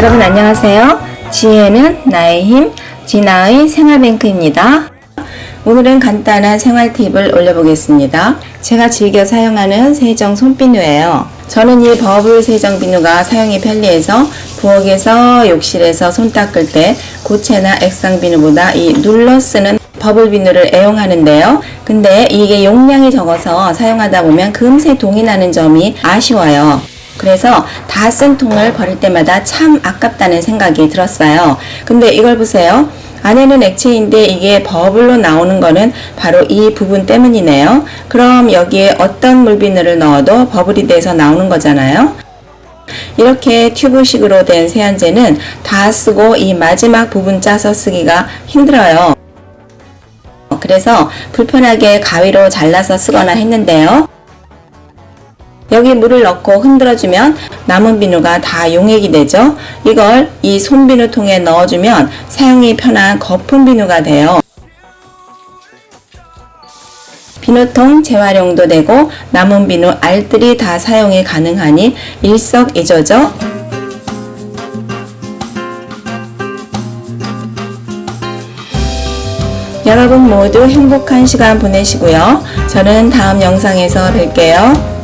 여러분 안녕하세요. 지혜는 나의 힘, 진아의 생활뱅크입니다. 오늘은 간단한 생활 팁을 올려보겠습니다. 제가 즐겨 사용하는 세정 손비누예요. 저는 이 버블 세정 비누가 사용이 편리해서 부엌에서 욕실에서 손 닦을 때 고체나 액상 비누보다 이 눌러 쓰는 버블 비누를 애용하는데요. 근데 이게 용량이 적어서 사용하다 보면 금세 동이 나는 점이 아쉬워요. 그래서 다 쓴 통을 버릴 때마다 참 아깝다는 생각이 들었어요. 근데 이걸 보세요. 안에는 액체인데 이게 버블로 나오는 거는 바로 이 부분 때문이네요. 그럼 여기에 어떤 물비누를 넣어도 버블이 돼서 나오는 거잖아요. 이렇게 튜브식으로 된 세안제는 다 쓰고 이 마지막 부분 짜서 쓰기가 힘들어요. 그래서 불편하게 가위로 잘라서 쓰거나 했는데요. 여기 물을 넣고 흔들어주면 남은 비누가 다 용액이 되죠. 이걸 이 손비누 통에 넣어주면 사용이 편한 거품 비누가 돼요. 비누통 재활용도 되고 남은 비누 알뜰히 다 사용이 가능하니 일석이조죠. 여러분 모두 행복한 시간 보내시고요. 저는 다음 영상에서 뵐게요.